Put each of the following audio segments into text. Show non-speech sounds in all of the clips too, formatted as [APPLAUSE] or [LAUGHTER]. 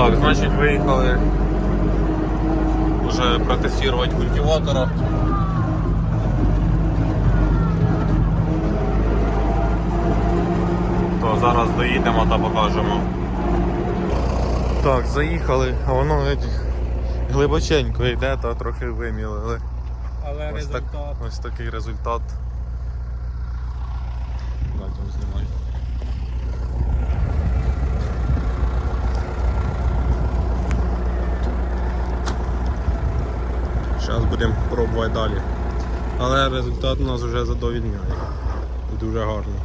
Так, значить виїхали вже протестувати культиватора. То зараз доїдемо та покажемо. Так, заїхали, а воно глибоченько йде, та трохи вимілили. Але Ось, так, результат. ось такий результат. Дайте знімай. Зараз будемо пробувати далі. Але результат у нас вже задовільняє. Дуже гарний.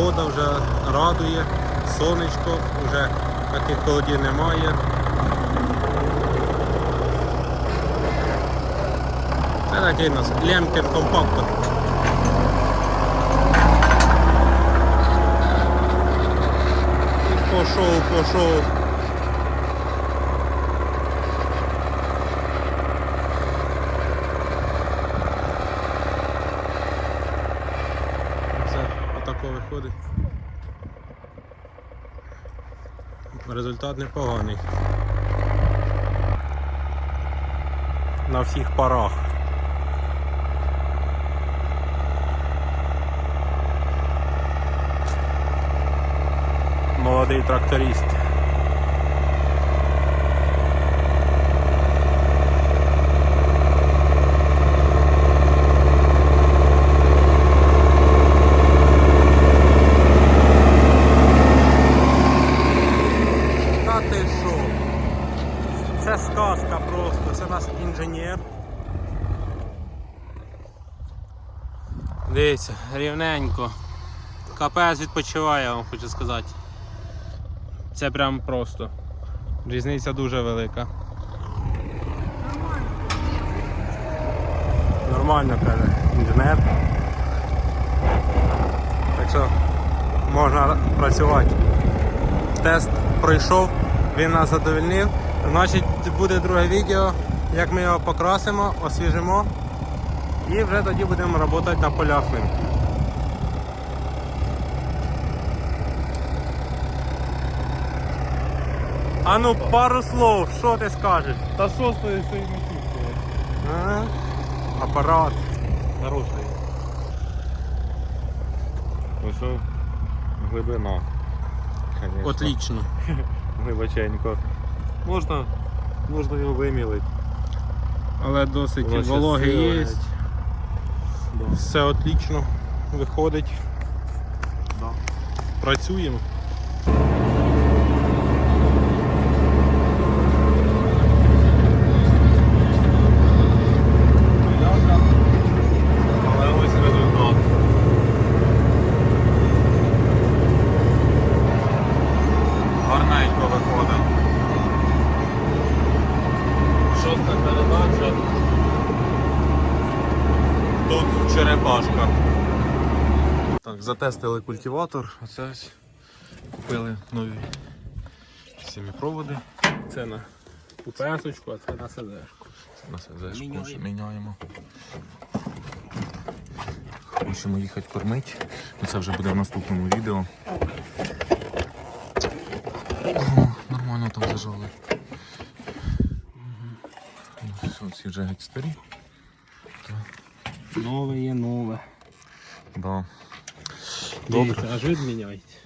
Погода вже радує, сонечко, вже таких холодів немає. Це такий у нас Лемкін компактор. Пошов, пошов. Це отако виходить. Результат непоганий. На всіх парах. Молодий тракторист. Та ти що? Це сказка просто, це наш інженер. Дивіться, рівненько. Капець відпочиває, я вам хочу сказати. Це прям просто. Різниця дуже велика. Нормально каже інженер. Так що можна працювати. Тест пройшов, він нас задовольнив. Значить буде друге відео, як ми його покрасимо, освіжимо і вже тоді будемо працювати на полях ним. А ну пару слов, що ти скажеш? Та що з тої цієї мотивки? Апарат. Хороший. Ось глибина. Конечно. Отлично. [LAUGHS] Глибоченько. Можна, можна його вимілити. Але досить Воно вологи є. Да. Все отлично. Виходить. Да. Працюємо. Гарненько виходить. Шоста передача. Тут черепашка. Так, затестили культиватор. Оце ось купили нові сіміпроводи. Це на УПС-очку, а це на СДшку. На СЗшку міняємо. Хочемо їхати кормити. Ну, Це вже буде в наступному відео. О, нормально там зажали. Все, вже геть старі. Нове є нове. Да. Добре. Аж вид міняється.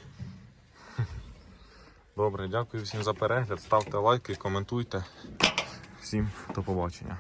[LAUGHS] Добре, дякую всім за перегляд. Ставте лайки, коментуйте. Всім до побачення.